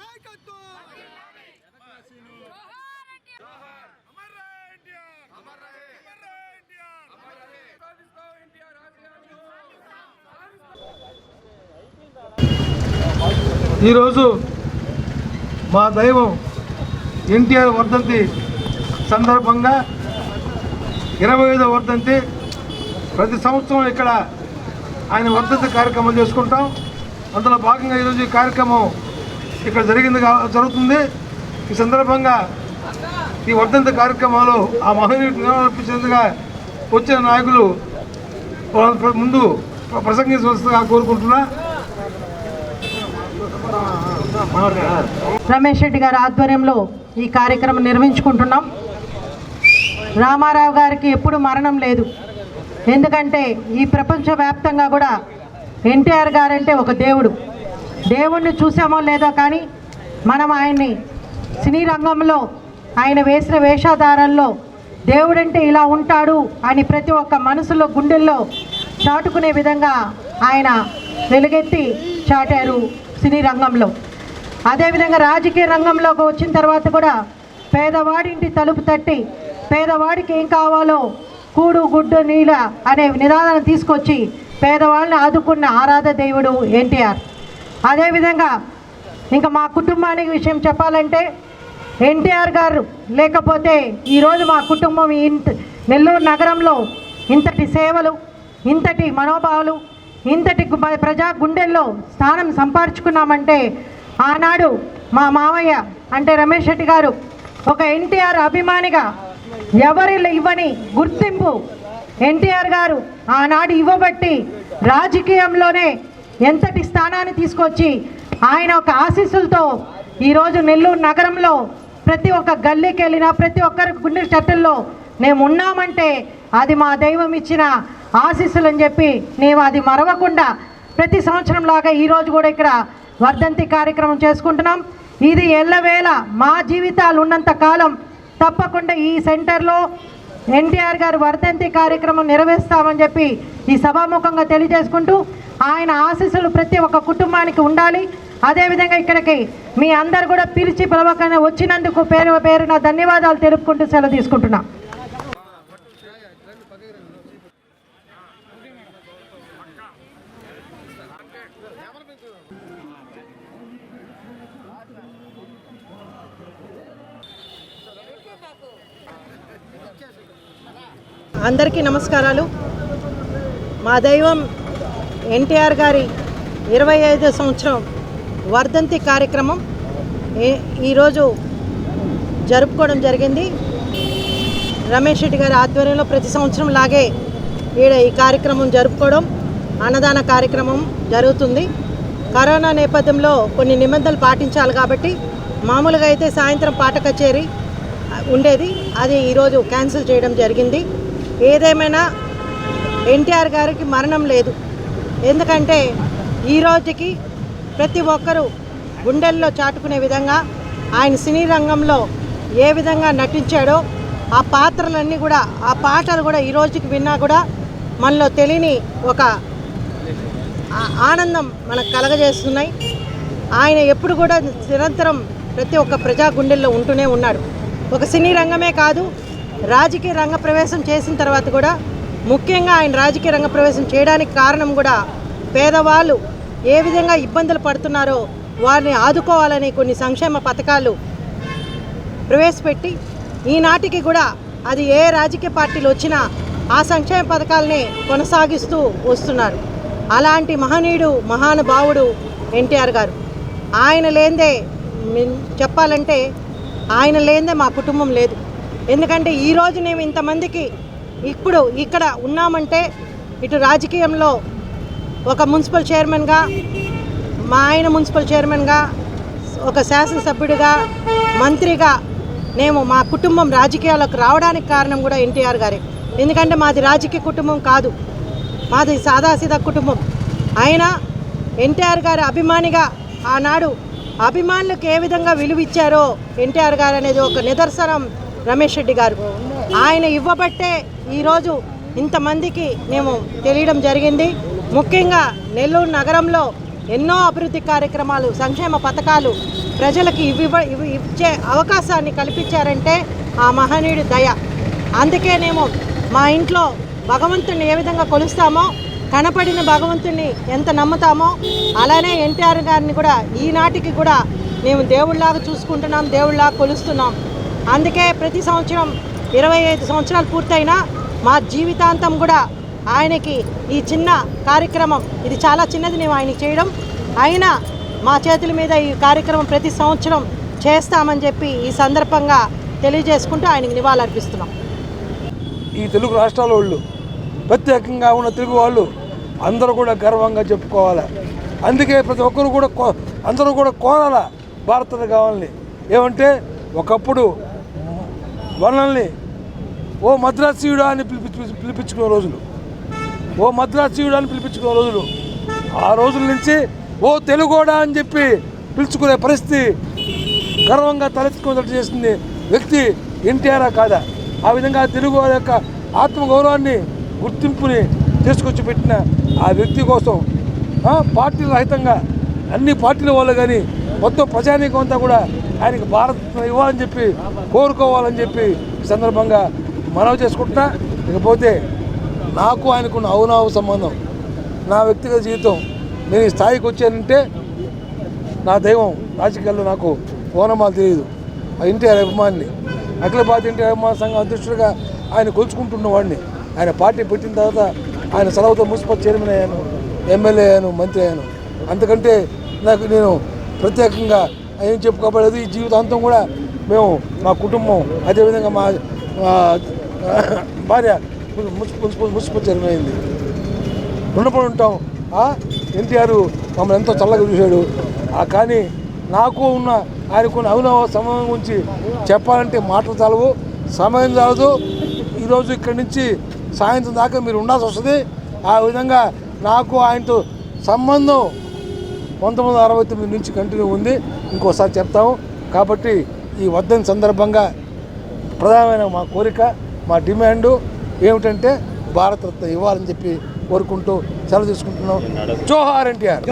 నాయకత్వం అమర్ ఎన్టీఆర్ అమర్ ఎన్టీఆర్ అమర్ ఎన్టీఆర్ ఈరోజు మా దైవం ఎన్టీఆర్ వర్ధంతి సందర్భంగా ఇరవై ఐదో వర్ధంతి ప్రతి సంవత్సరం ఇక్కడ ఆయన వర్ధంతి కార్యక్రమం చేసుకుంటాం. అందులో భాగంగా ఈరోజు ఈ కార్యక్రమం ఇక్కడ జరిగింది జరుగుతుంది. ఈ సందర్భంగా ఈ వర్ధంతి కార్యక్రమంలో ఆ మహనీయుడు వచ్చిన నాయకులు ముందు ప్రసంగించవలసిందిగా కోరుకుంటున్నా. రమేష్ రెడ్డి గారి ఆధ్వర్యంలో ఈ కార్యక్రమం నిర్వహించుకుంటున్నాం. రామారావు గారికి ఎప్పుడు మరణం లేదు. ఎందుకంటే ఈ ప్రపంచవ్యాప్తంగా కూడా ఎన్టీఆర్ గారంటే ఒక దేవుడు. దేవుణ్ణి చూసామో లేదో కానీ మనం ఆయన్ని సినీ రంగంలో ఆయన వేసిన వేషాధారంలో దేవుడంటే ఇలా ఉంటాడు అని ప్రతి ఒక్క మనసులో గుండెల్లో చాటుకునే విధంగా ఆయన వెలుగెత్తి చాటారు సినీ రంగంలో. అదేవిధంగా రాజకీయ రంగంలోకి వచ్చిన తర్వాత కూడా పేదవాడింటి తలుపు తట్టి పేదవాడికి ఏం కావాలో కూడు గుడ్డు నీళ్ళ అనే నిదానం తీసుకొచ్చి పేదవాళ్ళని ఆదుకున్న ఆరాధ దేవుడు ఎన్టీఆర్. అదేవిధంగా ఇంకా మా కుటుంబానికి విషయం చెప్పాలంటే ఎన్టీఆర్ గారు లేకపోతే ఈరోజు మా కుటుంబం ఇంత నెల్లూరు నగరంలో ఇంతటి సేవలు ఇంతటి మనోభావాలు ఇంతటి ప్రజా గుండెల్లో స్థానం సంపాదించుకున్నామంటే ఆనాడు మా మామయ్య అంటే రమేష్ శెట్టి గారు ఒక ఎన్టీఆర్ అభిమానిగా ఎవరి ఇవ్వని గుర్తింపు ఎన్టీఆర్ గారు ఆనాడు ఇవ్వబట్టి రాజకీయంలోనే ఎంతటి స్థానాన్ని తీసుకొచ్చి ఆయన ఒక ఆశీస్సులతో ఈరోజు నెల్లూరు నగరంలో ప్రతి ఒక్క గల్లీకి వెళ్ళినా ప్రతి ఒక్కరి గుండె చట్టల్లో మేము ఉన్నామంటే అది మా దైవం ఇచ్చిన ఆశీస్సులు అని చెప్పి మేము అది మరవకుండా ప్రతి సంవత్సరం లాగా ఈరోజు కూడా ఇక్కడ వర్ధంతి కార్యక్రమం చేసుకుంటున్నాం. ఇది ఎల్లవేళ మా జీవితాలు ఉన్నంత కాలం తప్పకుండా ఈ సెంటర్లో ఎన్టీఆర్ గారు వర్ధంతి కార్యక్రమం నిర్వహిస్తామని చెప్పి ఈ సభాముఖంగా తెలియజేసుకుంటూ ఆయన ఆశీస్సులు ప్రతి ఒక్క కుటుంబానికి ఉండాలి. అదేవిధంగా ఇక్కడికి మీ అందరు కూడా పిలిచి పిలవకనే వచ్చినందుకు పేరు పేరున ధన్యవాదాలు తెలుపుకుంటూ సెలవు తీసుకుంటున్నా. అందరికీ నమస్కారాలు. మా దైవం ఎన్టీఆర్ గారి ఇరవై ఐదో సంవత్సరం వర్ధంతి కార్యక్రమం ఏ- ఈరోజు జరుపుకోవడం జరిగింది. రమేష్ రెడ్డి గారి ఆధ్వర్యంలో ప్రతి సంవత్సరం లాగే ఈడ ఈ కార్యక్రమం జరుపుకోవడం అన్నదాన కార్యక్రమం జరుగుతుంది. కరోనా నేపథ్యంలో కొన్ని నిబంధనలు పాటించాలి కాబట్టి మామూలుగా అయితే సాయంత్రం పాట కచేరీ ఉండేది. అది ఈరోజు క్యాన్సిల్ చేయడం జరిగింది. ఏదేమైనా ఎన్టీఆర్ గారికి మరణం లేదు. ఎందుకంటే ఈ రోజుకి ప్రతి ఒక్కరూ గుండెల్లో చాటుకునే విధంగా ఆయన సినీ రంగంలో ఏ విధంగా నటించాడో ఆ పాత్రలన్నీ కూడా ఆ పాటలు కూడా ఈ రోజుకి విన్నా కూడా మనలో తెలియని ఒక ఆనందం మనకు కలగజేస్తున్నాయి. ఆయన ఎప్పుడు కూడా నిరంతరం ప్రతి ఒక్క ప్రజా గుండెల్లో ఉంటూనే ఉన్నాడు. ఒక సినీ రంగమే కాదు రాజకీయ రంగ ప్రవేశం చేసిన తర్వాత కూడా ముఖ్యంగా ఆయన రాజకీయ రంగ ప్రవేశం చేయడానికి కారణం కూడా పేదవాళ్ళు ఏ విధంగా ఇబ్బందులు పడుతున్నారో వారిని ఆదుకోవాలని కొన్ని సంక్షేమ పథకాలు ప్రవేశపెట్టి ఈనాటికి కూడా అది ఏ రాజకీయ పార్టీలు వచ్చినా ఆ సంక్షేమ పథకాలని కొనసాగిస్తూ వస్తున్నారు. అలాంటి మహనీయుడు మహానుభావుడు ఎన్టీఆర్ గారు. ఆయన లేందే చెప్పాలంటే ఆయన లేందే మా కుటుంబం లేదు. ఎందుకంటే ఈరోజు మేము ఇంతమందికి ఇప్పుడు ఇక్కడ ఉన్నామంటే ఇటు రాజకీయంలో ఒక మున్సిపల్ చైర్మన్గా మా ఆయన మున్సిపల్ చైర్మన్గా ఒక శాసనసభ్యుడిగా మంత్రిగా మేము మా కుటుంబం రాజకీయాలకు రావడానికి కారణం కూడా ఎన్టీఆర్ గారే. ఎందుకంటే మాది రాజకీయ కుటుంబం కాదు. మాది సాదాసీదా కుటుంబం. ఆయన ఎన్టీఆర్ గారి అభిమానిగా ఆనాడు అభిమానులకు ఏ విధంగా విలువ ఇచ్చారో ఎన్టీఆర్ గారు అనేది ఒక నిదర్శనం రమేష్ రెడ్డి గారు. ఆయన ఇవ్వబట్టే ఈరోజు ఇంతమందికి మేము తెలియడం జరిగింది. ముఖ్యంగా నెల్లూరు నగరంలో ఎన్నో అభివృద్ధి కార్యక్రమాలు సంక్షేమ పథకాలు ప్రజలకు ఇవి ఇచ్చే అవకాశాన్ని కల్పించారంటే ఆ మహనీయుడి దయ. అందుకేనేమో మా ఇంట్లో భగవంతుని ఏ విధంగా కొలుస్తామో కనపడిన భగవంతుని ఎంత నమ్ముతామో అలానే ఎన్టీఆర్ గారిని కూడా ఈనాటికి కూడా మేము దేవుళ్ళలాగా చూసుకుంటున్నాం దేవుళ్ళలాగా కొలుస్తున్నాం. అందుకే ప్రతి సంవత్సరం ఇరవై ఐదు సంవత్సరాలు పూర్తయినా మా జీవితాంతం కూడా ఆయనకి ఈ చిన్న కార్యక్రమం ఇది చాలా చిన్నది మేము ఆయనకి చేయడం. అయినా మా చేతుల మీద ఈ కార్యక్రమం ప్రతి సంవత్సరం చేస్తామని చెప్పి ఈ సందర్భంగా తెలియజేసుకుంటూ ఆయనకి నివాళులర్పిస్తున్నాం. ఈ తెలుగు రాష్ట్రాల వాళ్ళు ప్రత్యేకంగా ఉన్న తెలుగు వాళ్ళు అందరూ కూడా గర్వంగా చెప్పుకోవాలి. అందుకే ప్రతి ఒక్కరు కూడా కో- అందరూ కూడా కోరాల భారత కావాలని ఏమంటే ఒకప్పుడు మనల్ని ఓ మద్రాసీయుడా అని పిలిపించు పిలిపించుకునే రోజులు. ఓ మద్రాసీయుడా అని పిలిపించుకునే రోజులు. ఆ రోజుల నుంచి ఓ తెలుగోడా అని చెప్పి పిలుచుకునే పరిస్థితి గర్వంగా తలెత్తుకునేటట్టు చేసింది వ్యక్తి ఎన్టీఆర్ కాదా? ఆ విధంగా తెలుగు వారి యొక్క ఆత్మగౌరవాన్ని గుర్తింపుని తీసుకొచ్చి పెట్టిన ఆ వ్యక్తి కోసం పార్టీ రహితంగా అన్ని పార్టీల వాళ్ళు కానీ మొత్తం ప్రజానీకం అంతా కూడా ఆయనకి భారత్ ఇవ్వాలని చెప్పి కోరుకోవాలని చెప్పి సందర్భంగా మనవి చేసుకుంటున్నా ఇకపోతే నాకు ఆయనకున్న అవునావు సంబంధం నా వ్యక్తిగత జీవితం నేను ఈ స్థాయికి వచ్చానంటే నా దైవం రాజకీయాల్లో నాకు ఓనమాలు తెలియదు ఆ ఎన్టీఆర్ అభిమానిని అఖిల భారత ఎన్టీఆర్ అభిమాన సంఘం అధ్యక్షుడిగా ఆయన కొలుచుకుంటున్నవాడిని ఆయన పార్టీ పెట్టిన తర్వాత ఆయన సెలవుతో మున్సిపల్ చైర్మన్ అయ్యాను ఎమ్మెల్యే అయ్యాను మంత్రి అయ్యాను. అంతకంటే నాకు నేను ప్రత్యేకంగా ఏం చెప్పుకోబడలేదు ఈ జీవితాంతం కూడా మేము మా కుటుంబం అదేవిధంగా మా భార్య మున్సిపల్ మున్సిపల్ చైర్మన్ అయింది రుణపడి ఉంటాం ఎన్టీఆర్ మమ్మల్ని ఎంతో చల్లగా చూశాడు. కానీ నాకు ఉన్న ఆయనకున్న అవినవ సమయం గురించి చెప్పాలంటే మాటలు చాలవు సమయం చాలదు. ఈరోజు ఇక్కడి నుంచి సాయంత్రం దాకా మీరు ఉండాల్సి వస్తుంది. ఆ విధంగా నాకు ఆయనతో సంబంధం పంతొమ్మిది వందల అరవై తొమ్మిది నుంచి కంటిన్యూ ఉంది. ఇంకోసారి చెప్తాము. కాబట్టి ఈ వద్దని సందర్భంగా ప్రధానమైన మా కోరిక మా డిమాండు ఏమిటంటే భారతరత్న ఇవ్వాలని చెప్పి కోరుకుంటూ సెలవు తీసుకుంటున్నాం. జోహార్ ఎన్టీఆర్.